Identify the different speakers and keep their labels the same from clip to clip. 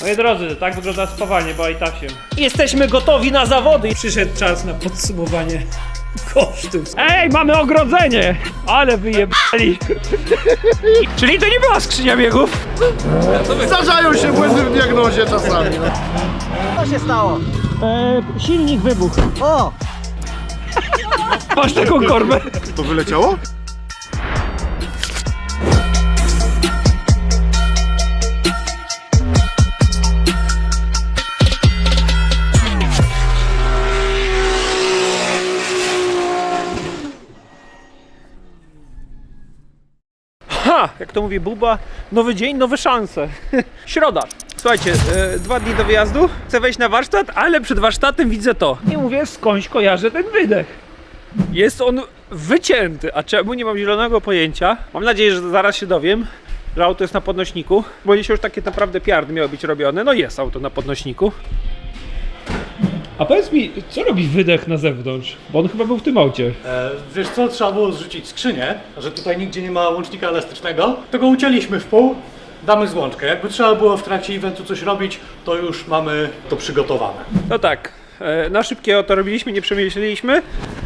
Speaker 1: Moi drodzy, tak wygląda spawanie Aitasiem. Jesteśmy gotowi na zawody.
Speaker 2: Przyszedł czas na podsumowanie kosztów.
Speaker 1: Ej, mamy ogrodzenie! Ale wyjebali. Czyli to nie była skrzynia biegów?
Speaker 3: Zdarzają się błędy w diagnozie czasami. No.
Speaker 4: Co się stało?
Speaker 1: E, silnik wybuchł.
Speaker 4: O!
Speaker 1: Masz taką korbę?
Speaker 3: To wyleciało?
Speaker 1: Ha! Jak to mówi Buba, nowy dzień, nowe szanse. Środa. Słuchajcie, e, dwa dni do wyjazdu. Chcę wejść na warsztat, ale przed warsztatem widzę to. I mówię, skądś kojarzę ten wydech. Jest on wycięty, a czemu nie mam zielonego pojęcia. Mam nadzieję, że zaraz się dowiem, że auto jest na podnośniku, bo dzisiaj już takie naprawdę piardy miały być robione. No jest auto na podnośniku. A powiedz mi, co robi wydech na zewnątrz? Bo on chyba był w tym aucie.
Speaker 5: E, wiesz co, trzeba było zrzucić skrzynię, że tutaj nigdzie nie ma łącznika elastycznego. To go ucięliśmy w pół, damy złączkę. Jakby trzeba było w trakcie eventu coś robić, to już mamy to przygotowane.
Speaker 1: No tak, e, na szybkiego to robiliśmy, nie przemyśleliśmy.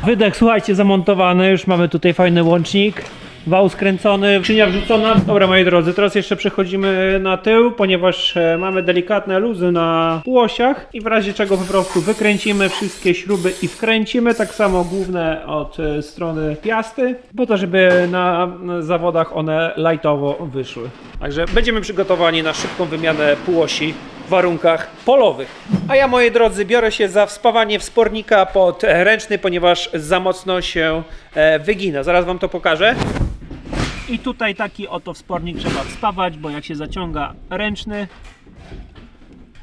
Speaker 1: Wydech, słuchajcie, zamontowany, już mamy tutaj fajny łącznik. Wał skręcony, skrzynia wrzucona. Dobra, moi drodzy, teraz jeszcze przechodzimy na tył, ponieważ e, mamy delikatne luzy na półosiach i w razie czego po prostu wykręcimy wszystkie śruby i wkręcimy, tak samo główne od e, strony piasty, po to, żeby na zawodach one lightowo wyszły. Także będziemy przygotowani na szybką wymianę półosi w warunkach polowych. A ja, moi drodzy, biorę się za wspawanie wspornika pod e, ręczny, ponieważ za mocno się wygina. Zaraz wam to pokażę. I tutaj taki oto wspornik trzeba wspawać, bo jak się zaciąga ręczny,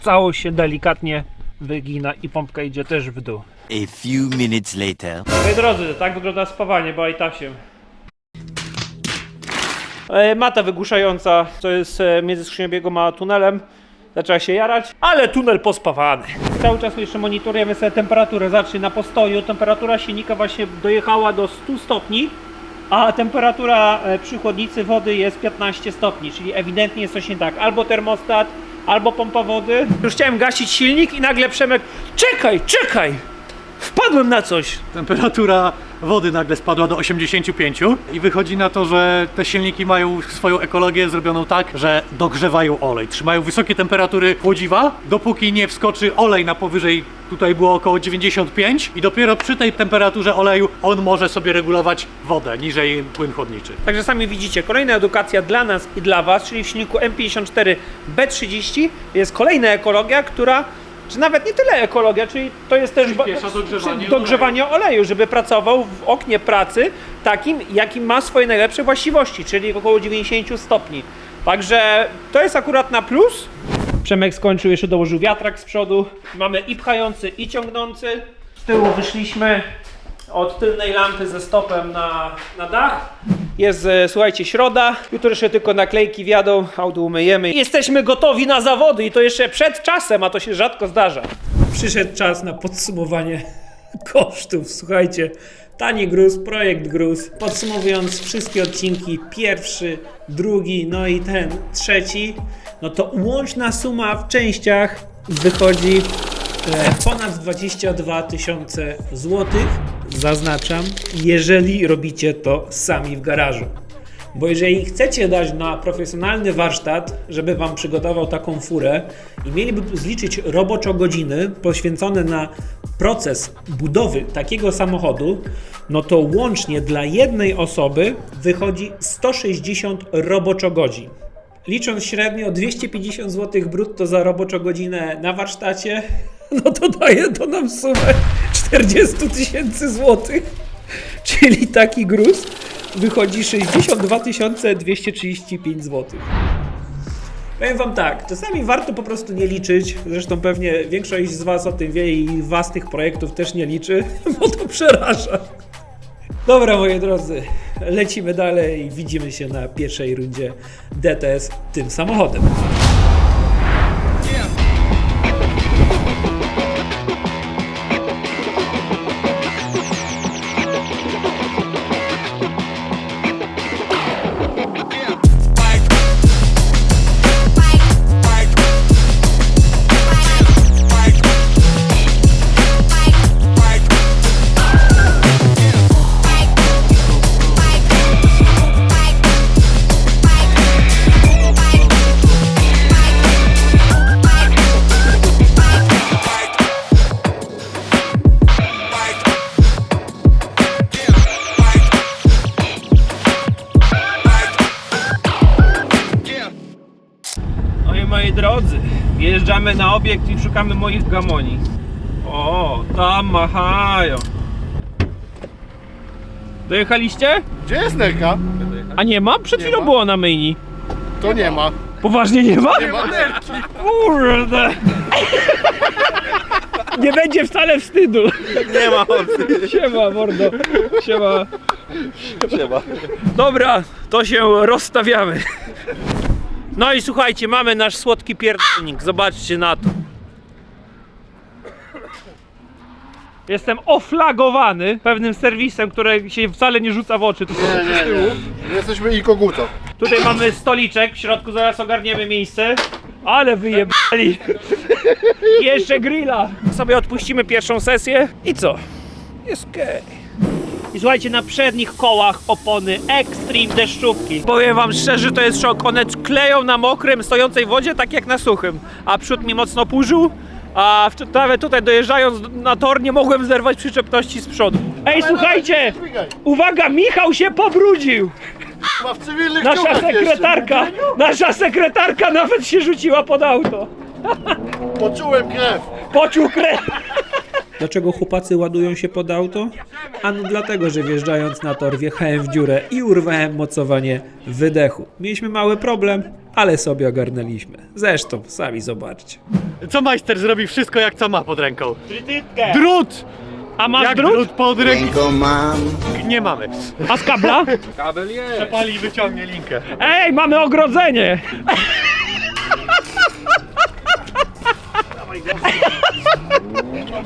Speaker 1: całość się delikatnie wygina i pompka idzie też w dół.
Speaker 6: A few minutes later.
Speaker 1: Moi drodzy, tak wygląda spawanie po Aitasiem. E, Mata wygłuszająca, to jest e, między skrzynią a tunelem. Zaczęła się jarać, ale tunel pospawany. Cały czas jeszcze monitorujemy sobie temperaturę. Zacznie na postoju. Temperatura silnika właśnie dojechała do 100 stopni, a temperatura e, przy chłodnicy wody jest 15 stopni, czyli ewidentnie jest coś nie tak. Albo termostat, albo pompa wody. Już chciałem gasić silnik i nagle Przemek, czekaj, czekaj! Wpadłem na coś.
Speaker 5: Temperatura wody nagle spadła do 85 i wychodzi na to, że te silniki mają swoją ekologię zrobioną tak, że dogrzewają olej. Trzymają wysokie temperatury chłodziwa, dopóki nie wskoczy olej na powyżej, tutaj było około 95 i dopiero przy tej temperaturze oleju on może sobie regulować wodę, niżej płyn chłodniczy.
Speaker 1: Także sami widzicie, kolejna edukacja dla nas i dla Was, czyli w silniku M54 B30 jest kolejna ekologia, która, czy nawet nie tyle ekologia, czyli to jest też
Speaker 5: Przyspiesza dogrzewanie
Speaker 1: dogrzewanie oleju, żeby pracował w oknie pracy takim, jakim ma swoje najlepsze właściwości, czyli około 90 stopni. Także to jest akurat na plus. Przemek skończył, jeszcze dołożył wiatrak z przodu. Mamy i pchający, i ciągnący. Z tyłu wyszliśmy od tylnej lampy ze stopem na, na dach. Jest, e, słuchajcie, środa. Jutro jeszcze tylko naklejki wjadą, auto umyjemy. Jesteśmy gotowi na zawody i to jeszcze przed czasem, a to się rzadko zdarza.
Speaker 2: Przyszedł czas na podsumowanie kosztów. Słuchajcie, tani gruz, projekt gruz. Podsumowując wszystkie odcinki, pierwszy, drugi, no i ten trzeci, no to łączna suma w częściach wychodzi ponad 22 tysiące złotych. Zaznaczam, jeżeli robicie to sami w garażu. Bo jeżeli chcecie dać na profesjonalny warsztat, żeby Wam przygotował taką furę i mieliby zliczyć roboczo godziny poświęcone na proces budowy takiego samochodu, no to łącznie dla jednej osoby wychodzi 160 roboczo godzin. Licząc średnio 250 zł brutto za roboczo godzinę na warsztacie, no to daje to nam sumę 40 tysięcy złotych. Czyli taki gruz wychodzi 62 235 zł. Powiem wam tak, czasami warto po prostu nie liczyć, zresztą pewnie większość z was o tym wie i własnych projektów też nie liczy, bo to przeraża. Dobra moi drodzy, lecimy dalej i widzimy się na pierwszej rundzie DTS tym samochodem.
Speaker 1: Wjeżdżamy na obiekt i szukamy moich gamoni. O, tam machają. Dojechaliście?
Speaker 3: Gdzie jest nerka?
Speaker 1: A nie ma? Przed
Speaker 3: Nie
Speaker 1: chwilą
Speaker 3: ma.
Speaker 1: było na myjni.
Speaker 3: To nie ma.
Speaker 1: Poważnie nie ma?
Speaker 3: Nie ma nerki.
Speaker 1: Kurde! Nie będzie wcale wstydu.
Speaker 3: Nie ma opcji.
Speaker 1: Siema, mordo. Siema. Siema. Dobra, to się rozstawiamy. No i słuchajcie, mamy nasz słodki pierdolnik. Zobaczcie na to. Jestem oflagowany pewnym serwisem, który się wcale nie rzuca w oczy. Tu
Speaker 3: Nie, nie, nie. My Jesteśmy i koguto.
Speaker 1: Tutaj mamy stoliczek, w środku zaraz ogarniemy miejsce. Ale wyjebali. Jeszcze grilla. Sobie odpuścimy pierwszą sesję i co? Jest okej. I słuchajcie, na przednich kołach opony Extreme deszczówki. Powiem wam szczerze, to jest szok. One kleją na mokrym, stojącej wodzie, tak jak na suchym. A przód mi mocno purzył. A w- nawet tutaj dojeżdżając na tor nie mogłem zerwać przyczepności z przodu. Ej, słuchajcie! Uwaga, Michał się pobrudził!
Speaker 3: Ma w cywilnych
Speaker 1: Nasza
Speaker 3: ciuchach
Speaker 1: sekretarka, nasza sekretarka nawet się rzuciła pod auto.
Speaker 3: Poczułem krew.
Speaker 1: Poczuł krew.
Speaker 2: Dlaczego chłopacy ładują się pod auto? Ano dlatego, że wjeżdżając na tor wjechałem w dziurę i urwałem mocowanie wydechu. Mieliśmy mały problem, ale sobie ogarnęliśmy. Zresztą, sami zobaczcie.
Speaker 5: Co majster zrobi wszystko jak co ma pod ręką?
Speaker 1: Trytytkę.
Speaker 5: Drut!
Speaker 1: A masz
Speaker 5: Jak
Speaker 1: drut?
Speaker 5: drut pod ręką? Nie mamy.
Speaker 1: A z kabla?
Speaker 5: Przepali i wyciągnie linkę.
Speaker 1: Ej, mamy ogrodzenie.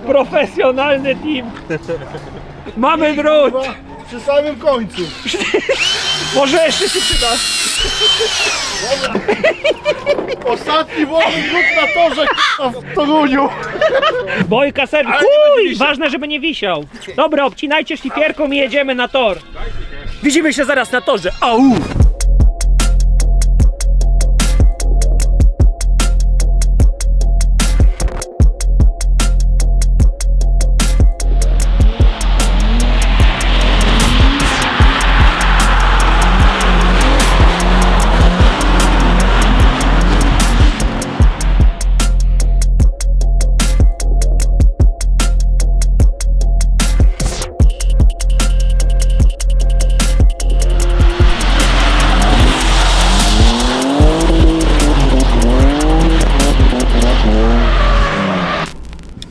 Speaker 1: Profesjonalny team. Mamy drut.
Speaker 3: Chyba Przy samym końcu.
Speaker 1: Może jeszcze się przyda.
Speaker 3: Ostatni wolny drut na torze k***a, w Toruniu.
Speaker 1: Bojka serwis.
Speaker 3: Ale nie będzie
Speaker 1: Uj,
Speaker 3: wisiał.
Speaker 1: ważne, żeby nie wisiał. Dobra, obcinajcie szlifierką i jedziemy na tor. Widzimy się zaraz na torze. Au!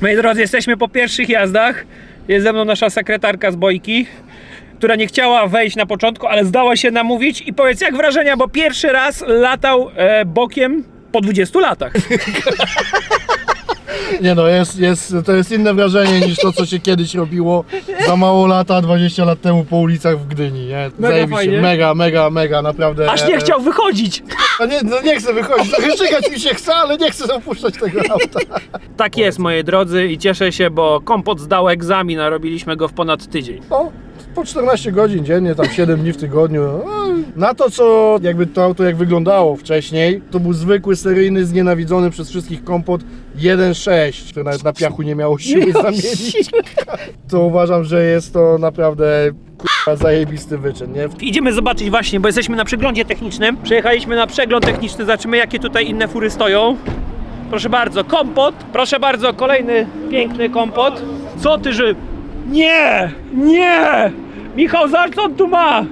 Speaker 1: Moi drodzy, jesteśmy po pierwszych jazdach. Jest ze mną nasza sekretarka z Bojki, która nie chciała wejść na początku, ale zdała się namówić. I powiedz, jak wrażenia, bo pierwszy raz latał e, bokiem po 20 latach.
Speaker 3: Nie no, jest, jest, to jest inne wrażenie niż to, co się kiedyś robiło za mało lata, 20 lat temu po ulicach w Gdyni, nie? Zajebiście.
Speaker 1: fajnie.
Speaker 3: mega, mega, mega, naprawdę.
Speaker 1: Aż nie chciał wychodzić.
Speaker 3: A nie, no nie chcę wychodzić, czekać mi się chce, ale nie chcę opuszczać tego auta.
Speaker 1: Tak jest, moi drodzy, i cieszę się, bo kompot zdał egzamin, a robiliśmy go w ponad tydzień.
Speaker 3: No, po 14 godzin dziennie, tam 7 dni w tygodniu. No, na to, co jakby to auto jak wyglądało wcześniej, to był zwykły, seryjny, znienawidzony przez wszystkich kompot 1.6, który nawet na piachu nie miało siły zamienić. To uważam, że jest to naprawdę zajebisty wyczyn, nie?
Speaker 1: Idziemy zobaczyć właśnie, bo jesteśmy na przeglądzie technicznym. Przejechaliśmy na przegląd techniczny, zobaczymy jakie tutaj inne fury stoją. Proszę bardzo, kompot. Proszę bardzo, kolejny piękny kompot. Co ty, że... Nie! Nie! Michał, zobacz co on tu ma!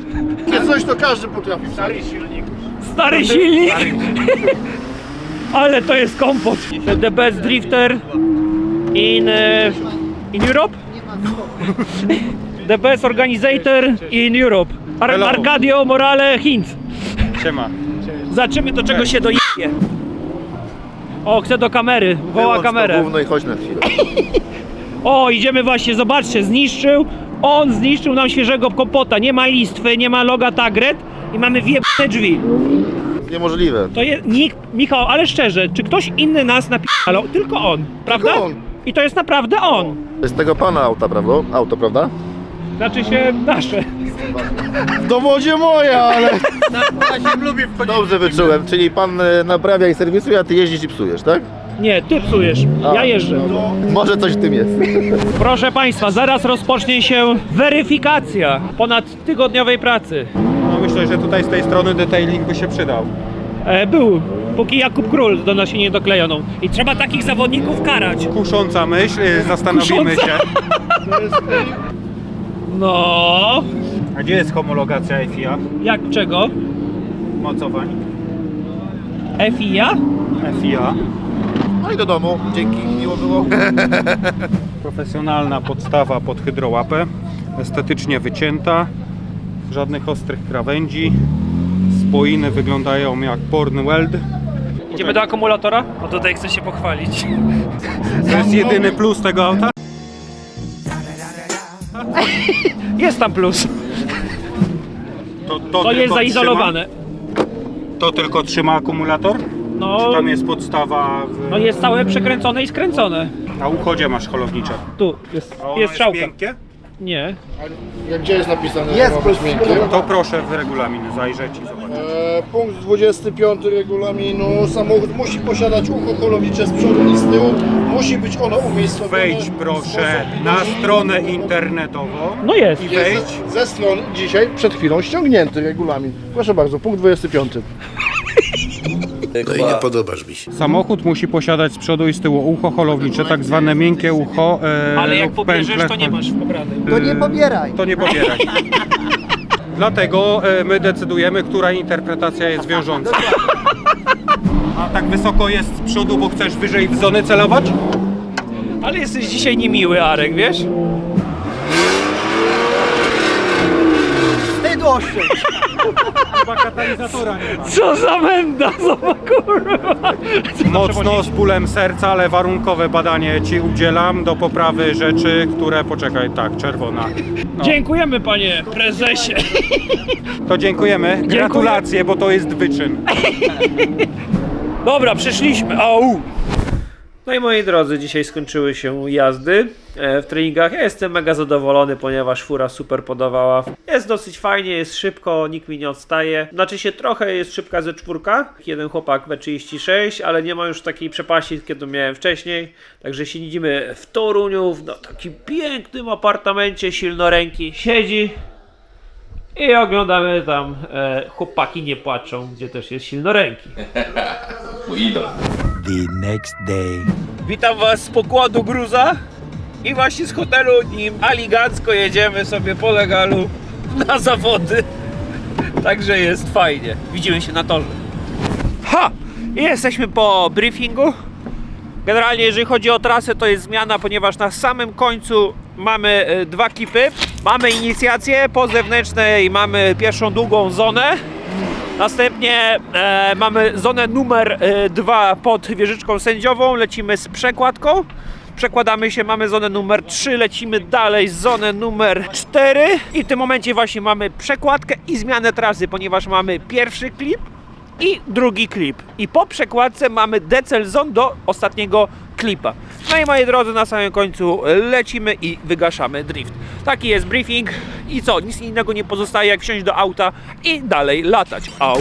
Speaker 3: Takie coś to każdy potrafi. Stary
Speaker 1: Stary silnik! Ale to jest kompot. The best drifter in, e, in Europe? The best organizator in Europe. Ar Arcadio Morale Hinz.
Speaker 7: Siema.
Speaker 1: Zobaczymy do czego się dojebie. O, chce do kamery, woła kamerę.
Speaker 3: i chodź na chwilę.
Speaker 1: O, idziemy właśnie, zobaczcie, zniszczył. On zniszczył nam świeżego kompota. Nie ma listwy, nie ma loga Tagret i mamy wiebne drzwi.
Speaker 3: Niemożliwe.
Speaker 1: To jest nikt, Michał, ale szczerze, czy ktoś inny nas napisał? Tylko on, prawda?
Speaker 3: on.
Speaker 1: I to jest naprawdę on.
Speaker 3: To jest tego pana auta, prawda? Auto, prawda?
Speaker 1: Znaczy się nasze.
Speaker 3: W dowodzie moje, ale... Dobrze wyczułem, czyli pan e, naprawia i serwisuje, a ty jeździsz i psujesz, tak?
Speaker 1: Nie, ty psujesz, ja jeżdżę.
Speaker 3: Może coś w tym jest.
Speaker 1: Proszę Państwa, zaraz rozpocznie się weryfikacja ponad tygodniowej pracy.
Speaker 7: No myślę, że tutaj z tej strony detailing by się przydał.
Speaker 1: E, był póki Jakub Król donosi niedoklejoną. I trzeba takich zawodników karać.
Speaker 7: Kusząca myśl, y, zastanowimy
Speaker 1: Kusząca.
Speaker 7: się.
Speaker 1: No,
Speaker 7: A gdzie jest homologacja FIA
Speaker 1: jak czego?
Speaker 7: mocowań?
Speaker 1: FIA?
Speaker 7: FIA.
Speaker 3: No i do domu. Dzięki, miło było.
Speaker 7: Profesjonalna podstawa pod hydrołapę, estetycznie wycięta, żadnych ostrych krawędzi. Spoiny wyglądają jak porn weld.
Speaker 1: Idziemy do akumulatora? No tutaj chcę się pochwalić.
Speaker 7: To jest jedyny plus tego auta.
Speaker 1: Jest tam plus.
Speaker 7: To,
Speaker 1: To
Speaker 7: tylko
Speaker 1: jest zaizolowane.
Speaker 7: Trzyma, to tylko trzyma akumulator?
Speaker 1: No,
Speaker 7: Tam jest podstawa w,
Speaker 1: no jest całe przekręcone i skręcone.
Speaker 7: na uchodzie masz holownicze.
Speaker 1: Tu jest,
Speaker 7: A ono
Speaker 1: jest strzałka.
Speaker 7: miękkie?
Speaker 1: Nie.
Speaker 3: Jak gdzie jest napisane?
Speaker 4: Jest
Speaker 3: że ma być
Speaker 4: plus-
Speaker 3: miękkie?
Speaker 7: To proszę w regulamin zajrzeć i zobaczyć.
Speaker 3: E, punkt 25 regulaminu. Samochód musi posiadać ucho holowicze z przodu i z tyłu. Musi być ono umiejscowione.
Speaker 7: Wejdź
Speaker 3: w
Speaker 7: proszę
Speaker 3: sposób
Speaker 7: na
Speaker 3: widoczny.
Speaker 7: stronę internetową
Speaker 1: No jest.
Speaker 7: i
Speaker 3: Jest
Speaker 7: wejdź.
Speaker 3: ze, ze stron dzisiaj przed chwilą ściągnięty regulamin. Proszę bardzo, punkt 25.
Speaker 8: No i nie podobasz mi się.
Speaker 7: Samochód musi posiadać z przodu i z tyłu ucho holownicze, tak zwane miękkie ucho. E,
Speaker 1: Ale jak
Speaker 7: lub
Speaker 1: pobierzesz,
Speaker 7: pętle-
Speaker 1: to nie masz pobrany.
Speaker 4: To nie pobieraj.
Speaker 7: To nie pobieraj. Dlatego e, my decydujemy, która interpretacja jest wiążąca. A tak wysoko jest z przodu, bo chcesz wyżej w zonę celować?
Speaker 1: Ale jesteś dzisiaj niemiły, Arek, wiesz?
Speaker 4: Wstyd oszczędź.
Speaker 7: Chyba katalizatora nie ma.
Speaker 1: Co za menda, zobacz kurwa.
Speaker 7: Mocno z bólem serca, ale warunkowe badanie Ci udzielam do poprawy rzeczy, które... Poczekaj, tak, czerwona.
Speaker 1: Dziękujemy panie prezesie.
Speaker 7: To dziękujemy. Gratulacje, bo to jest wyczyn.
Speaker 1: Dobra, przyszliśmy. Au! No i moi drodzy, dzisiaj skończyły się jazdy e, w treningach. Ja jestem mega zadowolony, ponieważ fura super podawała. Jest dosyć fajnie, jest szybko, nikt mi nie odstaje. Znaczy się trochę jest szybka ze czwórka. Jeden chłopak W36, ale nie ma już takiej przepaści, kiedy miałem wcześniej. Także siedzimy w Toruniu, w no, takim pięknym apartamencie silnoręki. Siedzi i oglądamy tam e, Chłopaki nie płaczą, gdzie też jest silnoręki.
Speaker 6: The next day.
Speaker 1: Witam Was z pokładu gruza i właśnie z hotelu nim aligancko jedziemy sobie po legalu na zawody. Także jest fajnie. Widzimy się na torze. Ha! I jesteśmy po briefingu. Generalnie jeżeli chodzi o trasę to jest zmiana, ponieważ na samym końcu mamy e, dwa kipy. Mamy inicjację po zewnętrznej, mamy pierwszą długą zonę. Następnie e, mamy zonę numer 2 pod wieżyczką sędziową, lecimy z przekładką. Przekładamy się, mamy zonę numer 3, lecimy dalej z zonę numer 4 i w tym momencie właśnie mamy przekładkę i zmianę trasy, ponieważ mamy pierwszy klip i drugi klip. I po przekładce mamy decel zone do ostatniego klipa. No i moi drodzy, na samym końcu lecimy i wygaszamy drift. Taki jest briefing i co, nic innego nie pozostaje jak wsiąść do auta i dalej latać. Au!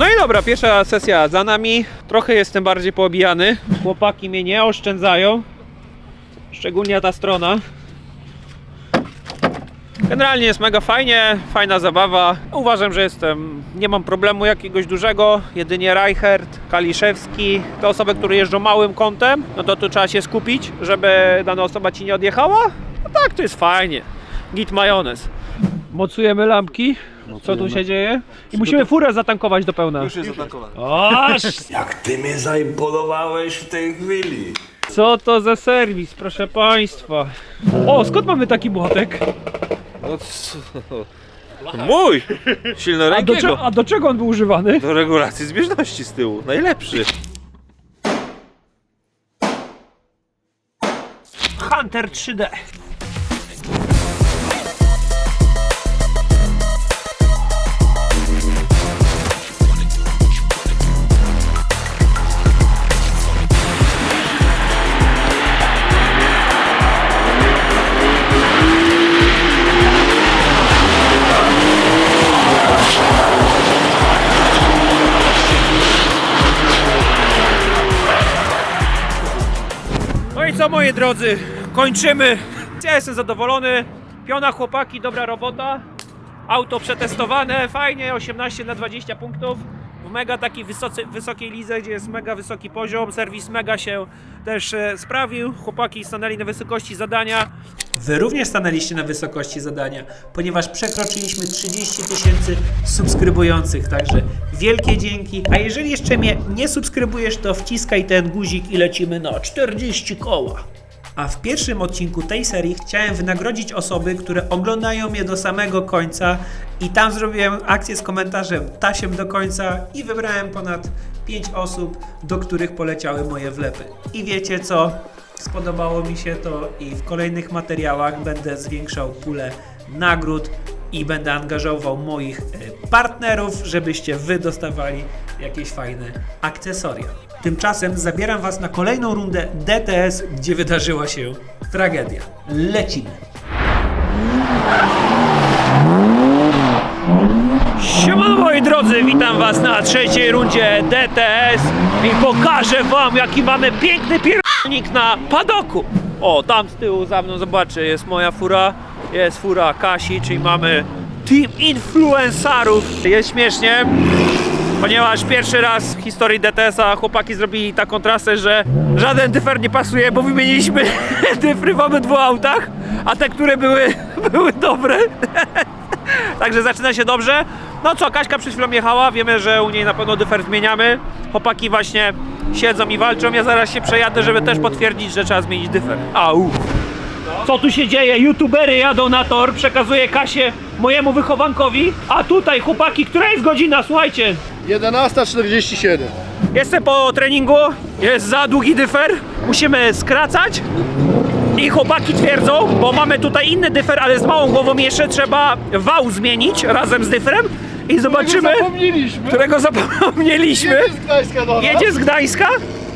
Speaker 1: No i dobra, pierwsza sesja za nami. Trochę jestem bardziej poobijany. Chłopaki mnie nie oszczędzają. Szczególnie ta strona. Generalnie jest mega fajnie, fajna zabawa. Uważam, że jestem, nie mam problemu jakiegoś dużego. Jedynie Reichert, Kaliszewski, te osoby, które jeżdżą małym kątem, no to tu trzeba się skupić, żeby dana osoba ci nie odjechała. No tak, to jest fajnie. Git majonez. Mocujemy lampki. Co tu się dzieje? I musimy furę zatankować do pełna. Już jest zatankowana. Oż,
Speaker 8: Jak ty mnie zaimponowałeś w tej chwili.
Speaker 1: co to za serwis, proszę państwa. O, skąd mamy taki młotek?
Speaker 9: Mój!
Speaker 1: A do,
Speaker 9: Silnorękiego.
Speaker 1: a do czego on był używany?
Speaker 9: Do regulacji zbieżności z tyłu. Najlepszy.
Speaker 1: Hunter 3D. Moi drodzy, kończymy. Ja jestem zadowolony. Piona chłopaki, dobra robota. Auto przetestowane, fajnie, 18 na 20 punktów. W mega takiej wysocy, wysokiej lidze, gdzie jest mega wysoki poziom. Serwis mega się też e, sprawił. Chłopaki stanęli na wysokości zadania.
Speaker 2: Wy również stanęliście na wysokości zadania, ponieważ przekroczyliśmy 30 tysięcy subskrybujących, także wielkie dzięki. A jeżeli jeszcze mnie nie subskrybujesz, to wciskaj ten guzik i lecimy na 40 koła. A w pierwszym odcinku tej serii chciałem wynagrodzić osoby, które oglądają mnie do samego końca i tam zrobiłem akcję z komentarzem tasiem do końca i wybrałem ponad 5 osób, do których poleciały moje wlepy. I wiecie co? Spodobało mi się to i w kolejnych materiałach będę zwiększał pulę nagród i będę angażował moich e, partnerów, żebyście wy dostawali jakieś fajne akcesoria. Tymczasem zabieram was na kolejną rundę DTS, gdzie wydarzyła się tragedia. Lecimy.
Speaker 1: Siemano moi drodzy, witam was na trzeciej rundzie DTS i pokażę wam jaki mamy piękny pierdolnik na padoku. O, tam z tyłu za mną zobaczcie, jest moja fura, jest fura Kasi, czyli mamy team influencerów. Jest śmiesznie, ponieważ pierwszy raz w historii DTS-a chłopaki zrobili taką trasę, że żaden dyfer nie pasuje, bo wymieniliśmy dyfry w obydwu autach, a te, które były, były dobre, Także zaczyna się dobrze. No co, Kaśka przed chwilą jechała, wiemy, że u niej na pewno dyfer zmieniamy. Chłopaki właśnie siedzą i walczą, ja zaraz się przejadę, żeby też potwierdzić, że trzeba zmienić dyfer. Au! Co tu się dzieje? YouTubery jadą na tor, przekazuję Kasię mojemu wychowankowi, a tutaj chłopaki, która jest godzina, słuchajcie,
Speaker 3: 11.47.
Speaker 1: Jestem po treningu, jest za długi dyfer, musimy skracać i chłopaki twierdzą, bo mamy tutaj inny dyfer, ale z małą głową jeszcze trzeba wał zmienić razem z dyferem i zobaczymy,
Speaker 3: Zapomnieliśmy.
Speaker 1: którego zapomnieliśmy.
Speaker 3: Jedzie z Gdańska do nas.
Speaker 1: Jedzie z Gdańska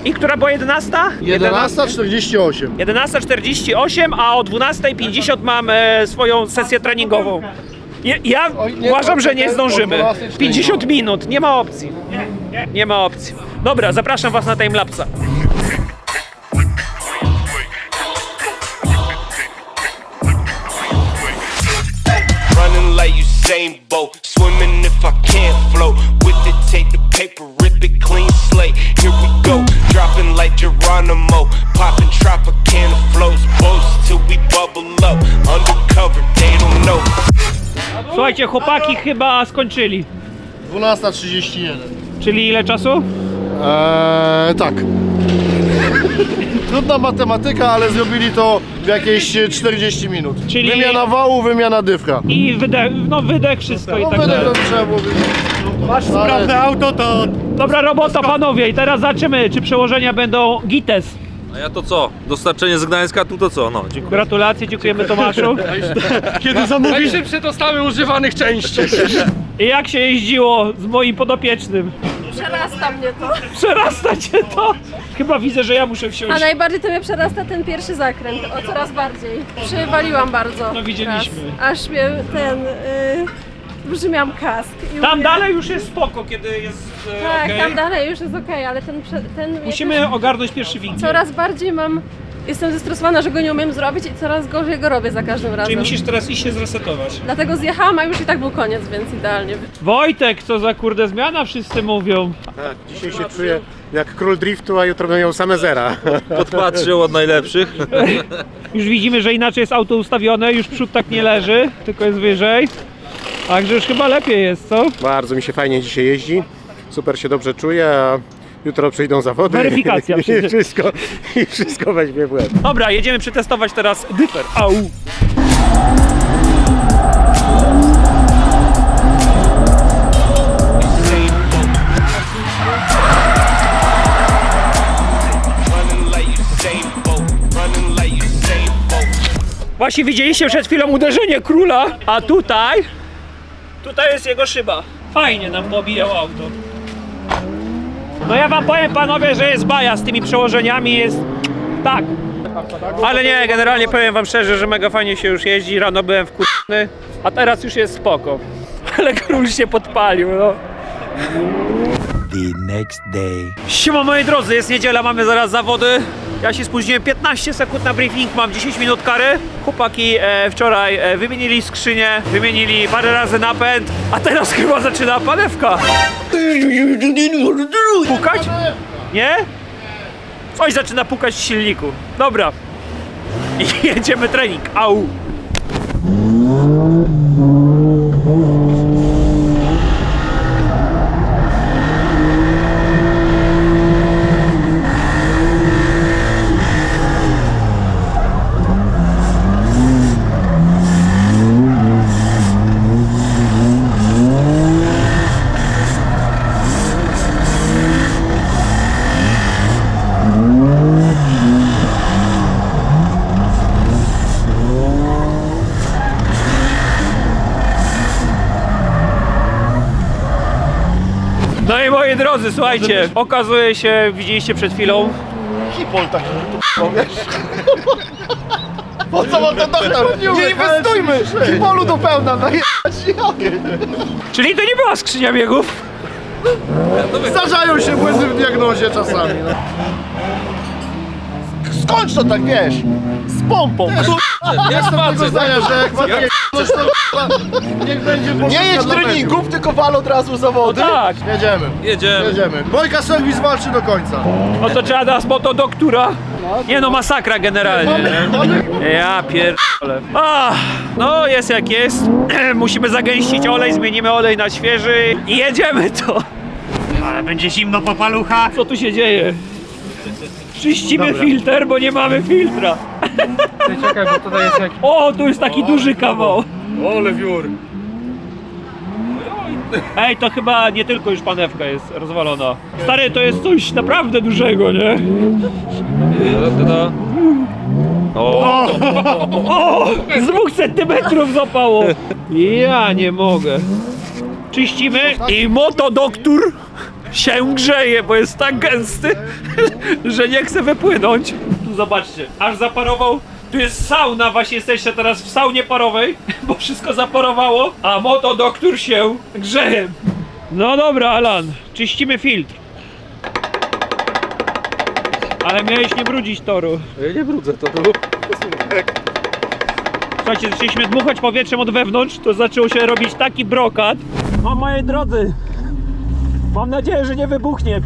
Speaker 1: i która była 11?
Speaker 3: 11.48.
Speaker 1: 11.48, a o 12.50 mam e, swoją sesję treningową. Ja, ja
Speaker 3: Oj, nie,
Speaker 1: uważam, że nie zdążymy.
Speaker 3: 12:40.
Speaker 1: 50 minut, nie ma opcji. Nie ma opcji. Dobra, zapraszam was na timelapsa. Słuchajcie, chłopaki chyba skończyli.
Speaker 3: 12.31.
Speaker 1: Czyli ile czasu?
Speaker 3: Eee, tak. Trudna matematyka, ale zrobili to w jakieś e, 40 minut.
Speaker 1: Czyli-
Speaker 3: Wymiana wału, wymiana dyfra.
Speaker 1: I wydech, no wydech, wszystko i
Speaker 3: No
Speaker 1: tak
Speaker 3: wydech
Speaker 1: dalej.
Speaker 3: to trzeba było.
Speaker 5: Masz sprawne auto, to
Speaker 1: Dobra robota panowie i teraz zobaczymy, czy przełożenia będą gites.
Speaker 9: A ja to co? Dostarczenie z Gdańska, tu to co? No, dziękuję.
Speaker 1: Gratulacje, dziękujemy Tomaszu.
Speaker 5: kiedy zamówisz...
Speaker 7: dostawy używanych części.
Speaker 1: I jak się jeździło z moim podopiecznym?
Speaker 10: Przerasta mnie to.
Speaker 1: Przerasta cię to? Chyba widzę, że ja muszę
Speaker 10: A
Speaker 1: wsiąść.
Speaker 10: najbardziej to mnie przerasta ten pierwszy zakręt, o coraz bardziej. Przywaliłam bardzo.
Speaker 1: No, widzieliśmy.
Speaker 10: Raz. Aż mnie ten. Yy, brzmiałam kask. I
Speaker 1: Tam
Speaker 10: mówię,
Speaker 1: dalej już jest spoko, kiedy jest e,
Speaker 10: Tak,
Speaker 1: okej.
Speaker 10: tam dalej już jest okej, ale ten, prze- ten
Speaker 1: Musimy ogarnąć pierwszy
Speaker 10: jakoś
Speaker 1: winkiel.
Speaker 10: Coraz bardziej mam. Jestem zestresowana, że go nie umiem zrobić i coraz gorzej go robię za każdym razem.
Speaker 1: Czyli musisz teraz iść się zresetować.
Speaker 10: Dlatego zjechałam, a już i tak był koniec, więc idealnie.
Speaker 1: Wojtek, co za kurde zmiana wszyscy mówią.
Speaker 3: Tak, dzisiaj się czuję jak król driftu, a jutro będą miał same zera.
Speaker 9: Podpatrzył od najlepszych.
Speaker 1: Już widzimy, że inaczej jest auto ustawione, już przód tak nie leży, tylko jest wyżej. Także już chyba lepiej jest, co?
Speaker 3: Bardzo mi się fajnie dzisiaj jeździ. Super się dobrze czuję, a jutro przyjdą zawody.
Speaker 1: Weryfikacja
Speaker 3: I
Speaker 1: przyjdzie.
Speaker 3: wszystko, I wszystko weźmie w łeb.
Speaker 1: Dobra, jedziemy przetestować teraz dyfer. Au! Właśnie widzieliście przed chwilą uderzenie króla, a tutaj... Tutaj jest jego szyba. Fajnie nam pobijał auto. No ja wam powiem panowie, że jest baja z tymi przełożeniami, jest... Tak. Ale nie, generalnie powiem wam szczerze, że mega fajnie się już jeździ, rano byłem wkurny, a teraz już jest spoko. Ale król się podpalił, no.
Speaker 6: The next day.
Speaker 1: Siema moi drodzy, jest niedziela, mamy zaraz zawody. Ja się spóźniłem 15 sekund na briefing, mam 10 minut kary. Chłopaki e, wczoraj e, wymienili skrzynię, wymienili parę razy napęd, a teraz chyba zaczyna panewka. Pukać? Nie? Coś zaczyna pukać w silniku. Dobra. I jedziemy trening. Au. No i moi drodzy, słuchajcie, okazuje się, widzieliście przed chwilą,
Speaker 3: Hipol taki, tu wiesz? Po co mam ten dach Nie inwestujmy! Hipolu do pełna, no
Speaker 1: czyli to nie była skrzynia biegów.
Speaker 3: Zdarzają się błędy w diagnozie czasami. No. Skończ to tak, wiesz, pompą.
Speaker 9: Jak facet.
Speaker 3: zdania, że jak ma coś to niech będzie Nie jedź treningów, tylko wal od razu zawody.
Speaker 1: Tak.
Speaker 3: Jedziemy,
Speaker 9: Jedziemy.
Speaker 3: jedziemy. Bojka serwis walczy do końca.
Speaker 1: No to trzeba dać po to doktora. Nie no, masakra generalnie. nie? Ja pierdolę. Ach, no jest jak jest. Musimy zagęścić olej, zmienimy olej na świeży i jedziemy to.
Speaker 5: Ale będzie zimno po paluchach.
Speaker 1: Co tu się dzieje? Czyścimy filtr, bo nie mamy filtra.
Speaker 7: Czekaj, bo tutaj jest jakiś...
Speaker 1: O, tu jest taki duży kawał.
Speaker 7: Ole wiór.
Speaker 1: Ej, to chyba nie tylko już panewka jest rozwalona. Stary, to jest coś naprawdę dużego, nie?
Speaker 9: O,
Speaker 1: O! Z dwóch centymetrów zapało! Ja nie mogę. Czyścimy i motodoktor się grzeje, bo jest tak gęsty, że nie chce wypłynąć. Tu zobaczcie, aż zaparował. Tu jest sauna, właśnie jesteście teraz w saunie parowej, bo wszystko zaparowało, a motodoktor się grzeje. No dobra, Alan, czyścimy filtr. Ale miałeś nie brudzić toru.
Speaker 9: nie brudzę to tu.
Speaker 1: Słuchajcie, zaczęliśmy dmuchać powietrzem od wewnątrz, to zaczął się robić taki brokat. No moi drodzy, mam nadzieję, że nie wybuchnie.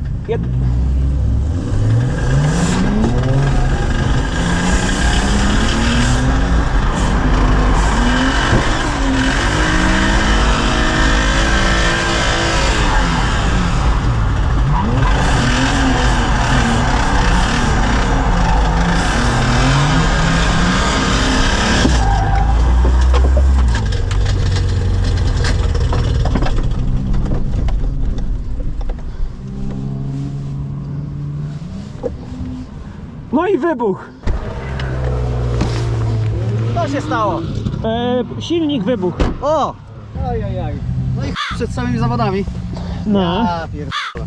Speaker 1: Wybuch.
Speaker 4: Co się stało?
Speaker 1: E, silnik wybuch.
Speaker 4: O! Ajajaj. No i ch- przed samymi zawodami.
Speaker 1: No,
Speaker 4: A pierdolę.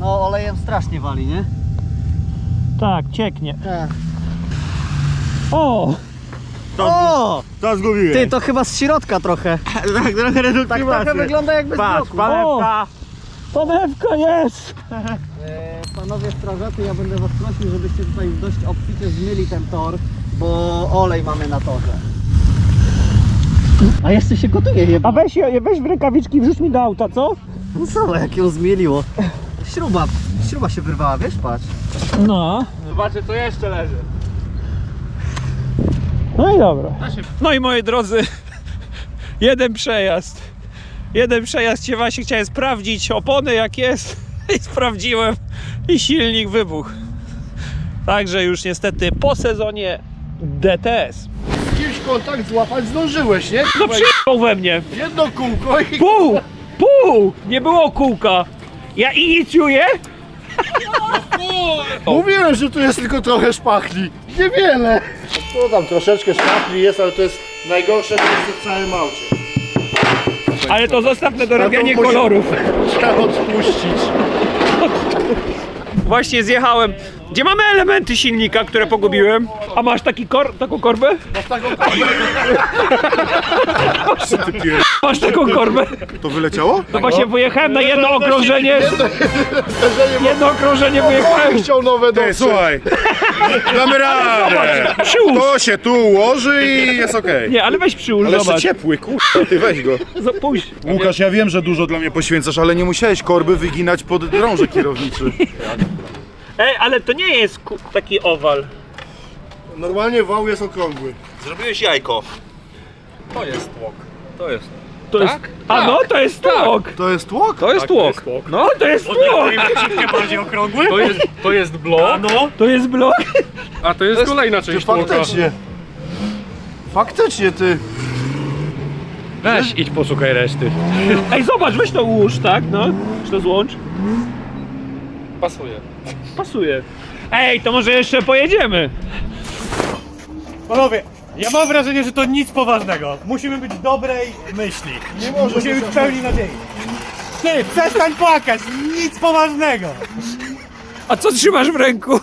Speaker 4: No olejem strasznie wali, nie?
Speaker 1: tak, cieknie.
Speaker 4: Tak.
Speaker 1: O!
Speaker 4: O!
Speaker 3: To zgubiłem.
Speaker 4: Ty, to chyba z środka trochę.
Speaker 3: tak trochę redukcji
Speaker 4: Tak trochę wygląda jakby z bloku.
Speaker 1: Panewka! Panewka jest!
Speaker 4: Panowie strażacy, ja będę was prosił, żebyście tutaj dość obficie zmyli ten tor, bo olej mamy na torze. A jeszcze się gotuje jeba.
Speaker 1: A weź, weź w rękawiczki wrzuć mi do auta, co?
Speaker 4: No co, jak ją zmieliło. Śruba, śruba się wyrwała, wiesz, patrz.
Speaker 1: No.
Speaker 7: Zobaczcie, co jeszcze leży.
Speaker 1: No i dobra. No i moi drodzy, jeden przejazd. Jeden przejazd cię właśnie chciałem sprawdzić opony jak jest i sprawdziłem i silnik wybuchł. Także już niestety po sezonie DTS.
Speaker 3: Kimś kontakt złapać zdążyłeś, nie?
Speaker 1: No przyjechał we mnie.
Speaker 3: Jedno kółko i
Speaker 1: Pół! Pół! Nie było kółka. Ja inicjuję?
Speaker 3: Mówiłem, że tu jest tylko trochę szpachli. Niewiele. No tam troszeczkę szpachli jest, ale to jest najgorsze miejsce w całym aucie.
Speaker 1: Ale to zostaw na dorabianie
Speaker 3: musi-
Speaker 1: kolorów.
Speaker 3: Trzeba odpuścić.
Speaker 1: Właśnie zjechałem. Gdzie mamy elementy silnika, które pogubiłem? A masz taki kor taką korbę?
Speaker 3: Masz taką korbę.
Speaker 1: Masz taką korbę?
Speaker 3: To wyleciało?
Speaker 1: No właśnie wyjechałem na jedno okrążenie. Jedno okrążenie wyjechałem.
Speaker 3: Chciał nowe dotrzeć.
Speaker 11: Słuchaj, damy radę.
Speaker 1: Przyłóż.
Speaker 11: To się tu ułoży i jest okej.
Speaker 1: Nie, ale weź przyłóż,
Speaker 11: Ale jeszcze ciepły, kurwa, ty weź go.
Speaker 1: Puść.
Speaker 11: Łukasz, ja wiem, że dużo dla mnie poświęcasz, ale nie musiałeś korby wyginać pod drążek kierowniczy.
Speaker 1: Ej, ale to nie jest ku- taki owal.
Speaker 3: Normalnie wał jest okrągły.
Speaker 9: Zrobiłeś jajko. To jest tłok. To jest.
Speaker 1: To jest... A no, to jest tłok.
Speaker 3: To jest tłok?
Speaker 9: To jest tłok.
Speaker 1: No, to jest tłok.
Speaker 5: bardziej okrągły?
Speaker 9: To jest, to jest blok.
Speaker 5: No,
Speaker 1: To jest blok.
Speaker 9: A to jest kolejna
Speaker 3: Ty
Speaker 9: część tłoka.
Speaker 3: faktycznie. Faktycznie ty.
Speaker 9: Weź idź poszukaj reszty.
Speaker 1: Ej, zobacz, weź to ułóż, tak? No, czy to złącz?
Speaker 9: Pasuje.
Speaker 1: Pasuje. Ej, to może jeszcze pojedziemy.
Speaker 5: Panowie, ja mam wrażenie, że to nic poważnego. Musimy być dobrej myśli.
Speaker 3: Nie może
Speaker 5: Musimy
Speaker 3: być
Speaker 5: być pełni nadziei. Ty, przestań płakać! Nic poważnego!
Speaker 1: A co trzymasz w ręku?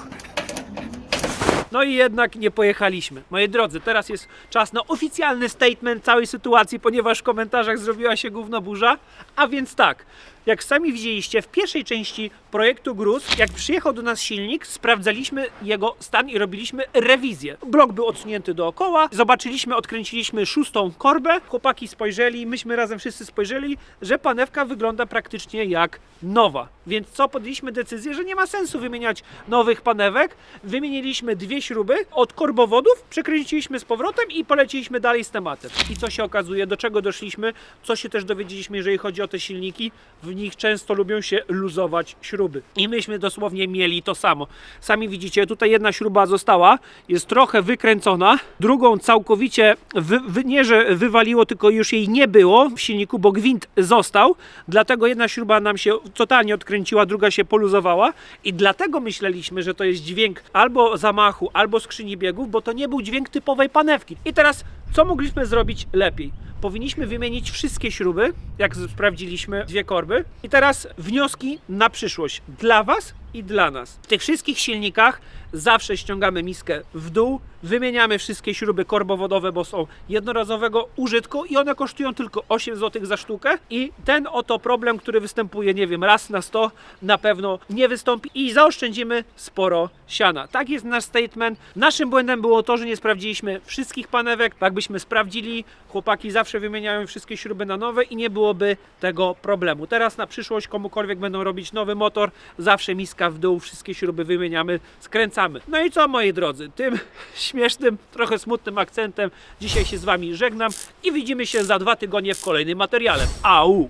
Speaker 1: No i jednak nie pojechaliśmy. Moi drodzy, teraz jest czas na oficjalny statement całej sytuacji, ponieważ w komentarzach zrobiła się gówno burza. A więc tak, jak sami widzieliście w pierwszej części projektu Gruz, jak przyjechał do nas silnik, sprawdzaliśmy jego stan i robiliśmy rewizję. Blok był odsunięty dookoła, zobaczyliśmy, odkręciliśmy szóstą korbę, chłopaki spojrzeli, myśmy razem wszyscy spojrzeli, że panewka wygląda praktycznie jak nowa. Więc co, podjęliśmy decyzję, że nie ma sensu wymieniać nowych panewek. Wymieniliśmy dwie śruby od korbowodów, przekręciliśmy z powrotem i poleciliśmy dalej z tematem. I co się okazuje, do czego doszliśmy, co się też dowiedzieliśmy, jeżeli chodzi o te silniki, w nich często lubią się luzować śruby. I myśmy dosłownie mieli to samo. Sami widzicie, tutaj jedna śruba została, jest trochę wykręcona, drugą całkowicie, wy, wy, nie że wywaliło, tylko już jej nie było w silniku, bo gwint został, dlatego jedna śruba nam się totalnie odkręciła, druga się poluzowała i dlatego myśleliśmy, że to jest dźwięk albo zamachu, albo skrzyni biegów, bo to nie był dźwięk typowej panewki. I teraz, co mogliśmy zrobić lepiej? Powinniśmy wymienić wszystkie śruby, jak sprawdziliśmy dwie korby. I teraz wnioski na przyszłość dla Was i dla nas. W tych wszystkich silnikach zawsze ściągamy miskę w dół, wymieniamy wszystkie śruby korbowodowe, bo są jednorazowego użytku i one kosztują tylko 8 zł za sztukę. I ten oto problem, który występuje, nie wiem, raz na 100, na pewno nie wystąpi i zaoszczędzimy sporo siana. Tak jest nasz statement. Naszym błędem było to, że nie sprawdziliśmy wszystkich panewek. Jakbyśmy sprawdzili, chłopaki zawsze wymieniają wszystkie śruby na nowe i nie byłoby tego problemu. Teraz na przyszłość komukolwiek będą robić nowy motor, zawsze miska w dół, wszystkie śruby wymieniamy, skręcamy. No i co moi drodzy, tym śmiesznym, trochę smutnym akcentem dzisiaj się z wami żegnam i widzimy się za dwa tygodnie w kolejnym materiale. Au!